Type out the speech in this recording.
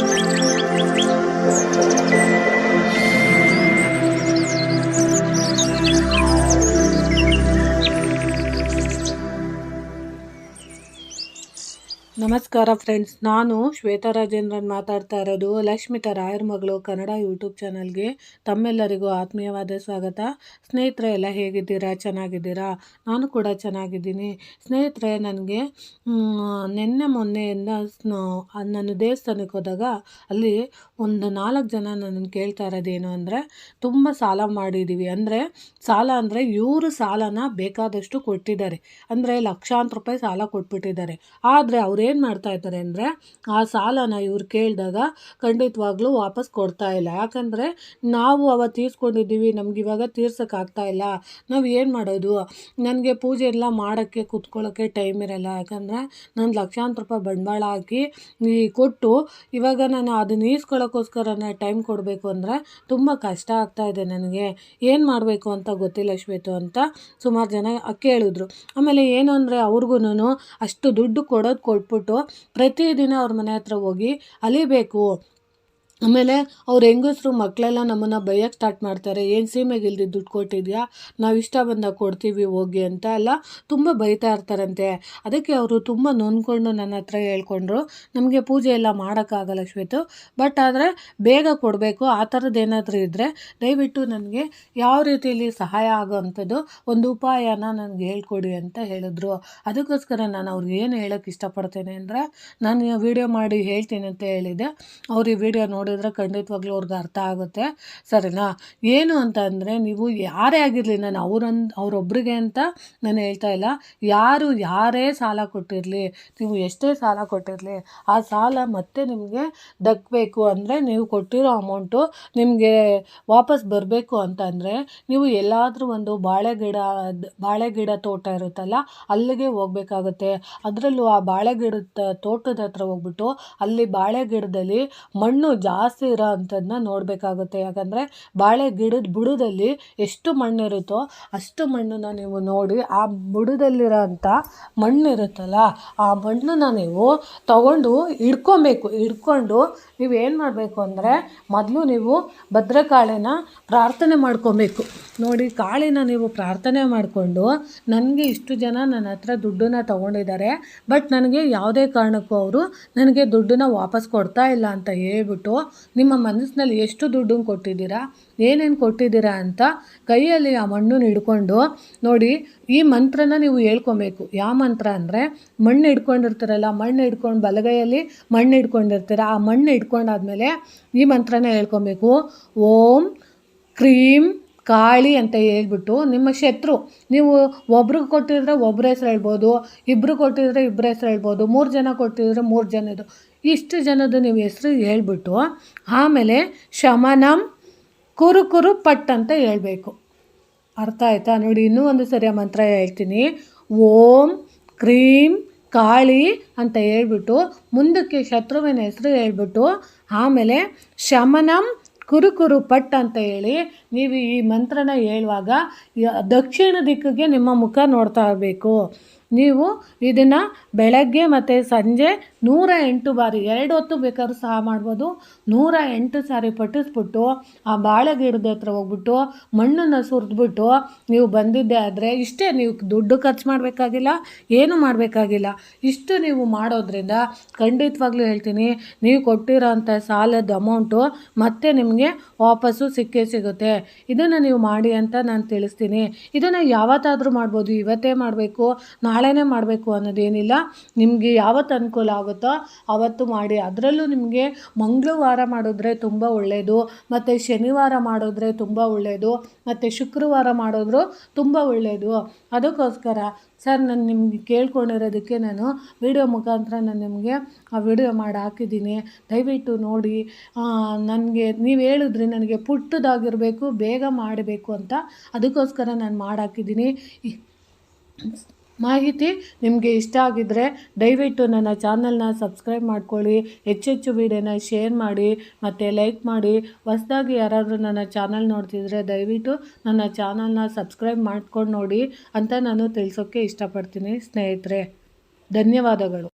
Thank you. ನಮಸ್ಕಾರ friends, ನಾನು ಶ್ವೇತಾ ರಾಜೇಂದ್ರನ್ ಮಾತಾಡ್ತಾ ಇರೋದು ಲಕ್ಷ್ಮಿತ ರಾಯರ್ ಮಗಳು ಕನ್ನಡ ಯೂಟ್ಯೂಬ್ ಚಾನಲ್ಗೆ. ತಮ್ಮೆಲ್ಲರಿಗೂ ಆತ್ಮೀಯವಾದ ಸ್ವಾಗತ. ಸ್ನೇಹಿತರೆ, ಎಲ್ಲ ಹೇಗಿದ್ದೀರಾ? ಚೆನ್ನಾಗಿದ್ದೀರಾ? ನಾನು ಕೂಡ ಚೆನ್ನಾಗಿದ್ದೀನಿ. ಸ್ನೇಹಿತರೆ, ನನಗೆ ನಿನ್ನೆ ಮೊನ್ನೆಯಿಂದ ನಾನು ದೇವಸ್ಥಾನಕ್ಕೆ ಹೋದಾಗ ಅಲ್ಲಿ ಒಂದು ನಾಲ್ಕು ಜನ ನನ್ನನ್ನು ಕೇಳ್ತಾ ಇರೋದೇನು ಅಂದರೆ, ತುಂಬ ಸಾಲ ಮಾಡಿದ್ದೀವಿ ಅಂದರೆ, ಸಾಲ ಅಂದರೆ ಇವರು ಸಾಲನ ಬೇಕಾದಷ್ಟು ಕೊಟ್ಟಿದ್ದಾರೆ. ಅಂದರೆ ಲಕ್ಷಾಂತರ ರೂಪಾಯಿ ಸಾಲ ಕೊಟ್ಬಿಟ್ಟಿದ್ದಾರೆ. ಆದರೆ ಅವ್ರೇನು ಮಾಡ್ತಾ ಇದ್ದಾರೆ ಅಂದರೆ ಆ ಸಾಲನ ಇವ್ರು ಕೇಳಿದಾಗ ಖಂಡಿತವಾಗ್ಲೂ ವಾಪಸ್ ಕೊಡ್ತಾ ಇಲ್ಲ. ಯಾಕಂದರೆ ನಾವು ಅವಾಗ ತೀರ್ಸ್ಕೊಂಡಿದ್ದೀವಿ, ನಮ್ಗೆ ಇವಾಗ ತೀರ್ಸೋಕ್ಕಾಗ್ತಾ ಇಲ್ಲ. ನಾವು ಏನು ಮಾಡೋದು? ನನಗೆ ಪೂಜೆ ಎಲ್ಲ ಮಾಡೋಕ್ಕೆ ಕುತ್ಕೊಳ್ಳೋಕ್ಕೆ ಟೈಮ್ ಇರಲ್ಲ. ಯಾಕಂದರೆ ನಾನು ಲಕ್ಷಾಂತರ ರೂಪಾಯಿ ಬಂಡವಾಳ ಹಾಕಿ ಈ ಕೊಟ್ಟು ಇವಾಗ ನಾನು ಅದನ್ನ ಈಸ್ಕೊಳ್ಳೋಕ್ಕೋಸ್ಕರನೇ ಟೈಮ್ ಕೊಡಬೇಕು ಅಂದರೆ ತುಂಬ ಕಷ್ಟ ಆಗ್ತಾ ಇದೆ ನನಗೆ. ಏನು ಮಾಡಬೇಕು ಅಂತ ಗೊತ್ತಿಲ್ಲ ಶ್ವೇತು ಅಂತ ಸುಮಾರು ಜನ ಕೇಳಿದ್ರು. ಆಮೇಲೆ ಏನು ಅಂದರೆ ಅವ್ರಿಗೂ ಅಷ್ಟು ದುಡ್ಡು ಕೊಡೋದು ಕೊಟ್ಬಿಟ್ಟು ಪ್ರತಿದಿನ ಅವ್ರ ಮನೆ ಹತ್ರ ಹೋಗಿ ಅಲಿಬೇಕು. ಆಮೇಲೆ ಅವ್ರ ಹೆಂಗಸ್ರು ಮಕ್ಕಳೆಲ್ಲ ನಮ್ಮನ್ನು ಬೈಯೋಕ್ಕೆ ಸ್ಟಾರ್ಟ್ ಮಾಡ್ತಾರೆ. ಏನು ಸೀಮೆಗೆ ಇಲ್ಲದೆ ದುಡ್ಡು ಕೊಟ್ಟಿದ್ಯಾ? ನಾವು ಇಷ್ಟ ಬಂದಾಗ ಕೊಡ್ತೀವಿ, ಹೋಗಿ ಅಂತ ಎಲ್ಲ ತುಂಬ ಬೈತಾ ಇರ್ತಾರಂತೆ. ಅದಕ್ಕೆ ಅವರು ತುಂಬ ನೊಂದ್ಕೊಂಡು ನನ್ನ ಹತ್ರ ಹೇಳ್ಕೊಂಡ್ರು. ನಮಗೆ ಪೂಜೆ ಎಲ್ಲ ಮಾಡೋಕ್ಕಾಗಲ್ಲ ಶ್ವೇತು. ಬಟ್ ಆದರೆ ಬೇಗ ಕೊಡಬೇಕು. ಆ ಥರದ್ದು ಏನಾದರೂ ಇದ್ದರೆ ದಯವಿಟ್ಟು ನನಗೆ ಯಾವ ರೀತಿಯಲ್ಲಿ ಸಹಾಯ ಆಗೋವಂಥದ್ದು ಒಂದು ಉಪಾಯನ ನನಗೆ ಹೇಳ್ಕೊಡಿ ಅಂತ ಹೇಳಿದ್ರು. ಅದಕ್ಕೋಸ್ಕರ ನಾನು ಅವ್ರಿಗೆ ಏನು ಹೇಳೋಕ್ಕೆ ಇಷ್ಟಪಡ್ತೇನೆ ಅಂದರೆ ನಾನು ವಿಡಿಯೋ ಮಾಡಿ ಹೇಳ್ತೀನಿ ಅಂತ ಹೇಳಿದೆ. ಅವ್ರು ಈ ವಿಡಿಯೋ ನೋಡಿ ನೋಡಿದ್ರೆ ಖಂಡಿತವಾಗ್ಲೂ ಅವ್ರಿಗೆ ಅರ್ಥ ಆಗುತ್ತೆ. ಸರಿನಾ? ಏನು ಅಂತ ಅಂದರೆ ನೀವು ಯಾರೇ ಆಗಿರಲಿ, ನಾನು ಅವ್ರನ್ ಅವರೊಬ್ಬರಿಗೆ ಅಂತ ನಾನು ಹೇಳ್ತಾ ಇಲ್ಲ. ಯಾರು ಯಾರೇ ಸಾಲ ಕೊಟ್ಟಿರಲಿ, ನೀವು ಎಷ್ಟೇ ಸಾಲ ಕೊಟ್ಟಿರಲಿ, ಆ ಸಾಲ ಮತ್ತೆ ನಿಮಗೆ ದಕ್ಕಬೇಕು ಅಂದರೆ ನೀವು ಕೊಟ್ಟಿರೋ ಅಮೌಂಟು ನಿಮಗೆ ವಾಪಸ್ ಬರಬೇಕು ಅಂತಂದರೆ ನೀವು ಎಲ್ಲಾದರೂ ಒಂದು ಬಾಳೆ ಗಿಡ ಬಾಳೆ ಗಿಡ ತೋಟ ಇರುತ್ತಲ್ಲ, ಅಲ್ಲಿಗೆ ಹೋಗ್ಬೇಕಾಗುತ್ತೆ. ಅದರಲ್ಲೂ ಆ ಬಾಳೆಗಿಡದ ತೋಟದ ಹತ್ರ ಹೋಗ್ಬಿಟ್ಟು ಅಲ್ಲಿ ಬಾಳೆ ಗಿಡದಲ್ಲಿ ಮಣ್ಣು ಜಾ ಜಾಸ್ತಿ ಇರೋ ಅಂಥದ್ದನ್ನ ನೋಡಬೇಕಾಗುತ್ತೆ. ಯಾಕಂದರೆ ಬಾಳೆ ಗಿಡದ ಬುಡದಲ್ಲಿ ಎಷ್ಟು ಮಣ್ಣಿರುತ್ತೋ ಅಷ್ಟು ಮಣ್ಣನ್ನು ನೀವು ನೋಡಿ ಆ ಬುಡದಲ್ಲಿರೋ ಅಂಥ ಮಣ್ಣಿರುತ್ತಲ್ಲ, ಆ ಮಣ್ಣನ್ನು ನೀವು ತಗೊಂಡು ಹಿಡ್ಕೊಬೇಕು. ಹಿಡ್ಕೊಂಡು ನೀವು ಏನು ಮಾಡಬೇಕು ಅಂದರೆ ಮೊದಲು ನೀವು ಭದ್ರಕಾಳಿನ ಪ್ರಾರ್ಥನೆ ಮಾಡ್ಕೊಬೇಕು. ನೋಡಿ, ಕಾಳಿನ ನೀವು ಪ್ರಾರ್ಥನೆ ಮಾಡಿಕೊಂಡು ನನಗೆ ಇಷ್ಟು ಜನ ನನ್ನ ಹತ್ರ ದುಡ್ಡನ್ನ ತೊಗೊಂಡಿದ್ದಾರೆ, ಬಟ್ ನನಗೆ ಯಾವುದೇ ಕಾರಣಕ್ಕೂ ಅವರು ನನಗೆ ದುಡ್ಡನ್ನ ವಾಪಸ್ ಕೊಡ್ತಾ ಇಲ್ಲ ಅಂತ ಹೇಳ್ಬಿಟ್ಟು ನಿಮ್ಮ ಮನಸ್ಸಿನಲ್ಲಿ ಎಷ್ಟು ದುಡ್ಡನ್ನು ಕೊಟ್ಟಿದ್ದೀರಾ? ಏನೇನು ಕೊಟ್ಟಿದ್ದೀರಾ ಅಂತ ಕೈಯಲ್ಲಿ ಆ ಮಣ್ಣನ್ನು ಹಿಡ್ಕೊಂಡು ನೋಡಿ, ಈ ಮಂತ್ರನ ನೀವು ಹೇಳ್ಕೊಬೇಕು. ಯಾವ ಮಂತ್ರ ಅಂದರೆ ಮಣ್ಣು ಹಿಡ್ಕೊಂಡಿರ್ತೀರಲ್ಲ, ಮಣ್ಣು ಹಿಡ್ಕೊಂಡು ಬಲಗೈಯಲ್ಲಿ ಮಣ್ಣು ಹಿಡ್ಕೊಂಡಿರ್ತೀರ, ಆ ಮಣ್ಣು ಹಿಡ್ಕೊಂಡಾದ್ಮೇಲೆ ಈ ಮಂತ್ರನ ಹೇಳ್ಕೊಬೇಕು. ಓಂ ಕ್ರೀಂ ಕಾಳಿ ಅಂತ ಹೇಳ್ಬಿಟ್ಟು ನಿಮ್ಮ ಶತ್ರು, ನೀವು ಒಬ್ರಿಗೆ ಕೊಟ್ಟಿದ್ರೆ ಒಬ್ಬರ ಹೆಸರು ಹೇಳ್ಬೋದು ಇಬ್ಬರು ಕೊಟ್ಟಿದ್ರೆ ಇಬ್ಬರ ಹೆಸರು ಹೇಳ್ಬೋದು, ಮೂರು ಜನ ಕೊಟ್ಟಿದ್ರೆ ಮೂರು ಜನದ್ದು ಇಷ್ಟು ಜನದ ನೀವು ಹೆಸರು ಹೇಳ್ಬಿಟ್ಟು ಆಮೇಲೆ ಶಮನಂ ಕುರುಕುರು ಕುರು ಪಟ್ ಅಂತ ಹೇಳಬೇಕು. ಅರ್ಥ ಆಯ್ತಾ? ನೋಡಿ, ಇನ್ನೂ ಒಂದು ಸರಿ ಮಂತ್ರ ಹೇಳ್ತೀನಿ. ಓಂ ಕ್ರೀಂ ಕಾಳಿ ಅಂತ ಹೇಳ್ಬಿಟ್ಟು ಮುಂದಕ್ಕೆ ಶತ್ರುವಿನ ಹೆಸರು ಹೇಳ್ಬಿಟ್ಟು ಆಮೇಲೆ ಶಮನಂ ಕುರುಕುರು ಕುರು ಪಟ್ ಅಂತ ಹೇಳಿ ನೀವು ಈ ಮಂತ್ರನ ಹೇಳುವಾಗ ದಕ್ಷಿಣ ದಿಕ್ಕಿಗೆ ನಿಮ್ಮ ಮುಖ ನೋಡ್ತಾ ಇರಬೇಕು. ನೀವು ಇದನ್ನು ಬೆಳಗ್ಗೆ ಮತ್ತು ಸಂಜೆ ನೂರ ಎಂಟು ಬಾರಿ, ಎರಡು ಹೊತ್ತು ಬೇಕಾದ್ರೂ ಸಹ ಮಾಡ್ಬೋದು. ನೂರ ಎಂಟು ಸಾರಿ ಪಟ್ಟಿಸ್ಬಿಟ್ಟು ಆ ಬಾಳೆ ಗಿಡದ ಹತ್ರ ಹೋಗ್ಬಿಟ್ಟು, ಮಣ್ಣನ್ನು ಸುರಿದ್ಬಿಟ್ಟು, ನೀವು ಬಂದಿದ್ದೆ ಆದರೆ ಇಷ್ಟೇ ನೀವು ದುಡ್ಡು ಖರ್ಚು ಮಾಡಬೇಕಾಗಿಲ್ಲ, ಏನು ಮಾಡಬೇಕಾಗಿಲ್ಲ. ಇಷ್ಟು ನೀವು ಮಾಡೋದ್ರಿಂದ ಖಂಡಿತವಾಗ್ಲೂ ಹೇಳ್ತೀನಿ, ನೀವು ಕೊಟ್ಟಿರೋ ಅಂಥ ಸಾಲದ ಅಮೌಂಟು ಮತ್ತೆ ನಿಮಗೆ ವಾಪಸ್ಸು ಸಿಕ್ಕೇ ಸಿಗುತ್ತೆ. ಇದನ್ನು ನೀವು ಮಾಡಿ ಅಂತ ನಾನು ತಿಳಿಸ್ತೀನಿ. ಇದನ್ನು ಯಾವತ್ತಾದರೂ ಮಾಡ್ಬೋದು, ಇವತ್ತೇ ಮಾಡಬೇಕು ನಾಳೆನೇ ಮಾಡಬೇಕು ಅನ್ನೋದೇನಿಲ್ಲ ನಿಮಗೆ ಯಾವತ್ತು ಅನುಕೂಲ ಆಗುತ್ತೋ ಆವತ್ತು ಮಾಡಿ. ಅದರಲ್ಲೂ ನಿಮಗೆ ಮಂಗಳವಾರ ಮಾಡಿದ್ರೆ ತುಂಬ ಒಳ್ಳೆಯದು ಮತ್ತು ಶನಿವಾರ ಮಾಡಿದ್ರೆ ತುಂಬ ಒಳ್ಳೆಯದು ಮತ್ತು ಶುಕ್ರವಾರ ಮಾಡಿದ್ರು ತುಂಬ ಒಳ್ಳೆಯದು ಅದಕ್ಕೋಸ್ಕರ ಸರ್, ನಾನು ನಿಮಗೆ ಕೇಳ್ಕೊಂಡಿರೋದಕ್ಕೆ ನಾನು ವಿಡಿಯೋ ಮುಖಾಂತರ ನಾನು ನಿಮಗೆ ಆ ವಿಡಿಯೋ ಮಾಡಿ ಹಾಕಿದ್ದೀನಿ. ದಯವಿಟ್ಟು ನೋಡಿ. ನನಗೆ ನೀವು ಹೇಳಿದ್ರಿ ನನಗೆ ಪುಟ್ಟದಾಗಿರಬೇಕು, ಬೇಗ ಮಾಡಬೇಕು ಅಂತ. ಅದಕ್ಕೋಸ್ಕರ ನಾನು ಮಾಡಿ ಹಾಕಿದ್ದೀನಿ. ಮಾಹಿತಿ ನಿಮಗೆ ಇಷ್ಟ ಆಗಿದ್ದರೆ ದಯವಿಟ್ಟು ನನ್ನ ಚಾನಲ್ನ ಸಬ್ಸ್ಕ್ರೈಬ್ ಮಾಡ್ಕೊಳ್ಳಿ. ಹೆಚ್ಚೆಚ್ಚು ವೀಡಿಯೋನ ಶೇರ್ ಮಾಡಿ ಮತ್ತು ಲೈಕ್ ಮಾಡಿ. ಹೊಸದಾಗಿ ಯಾರಾದರೂ ನನ್ನ ಚಾನಲ್ ನೋಡ್ತಿದ್ರೆ ದಯವಿಟ್ಟು ನನ್ನ ಚಾನಲ್ನ ಸಬ್ಸ್ಕ್ರೈಬ್ ಮಾಡ್ಕೊಂಡು ನೋಡಿ ಅಂತ ನಾನು ತಿಳಿಸೋಕ್ಕೆ ಇಷ್ಟಪಡ್ತೀನಿ ಸ್ನೇಹಿತರೆ. ಧನ್ಯವಾದಗಳು.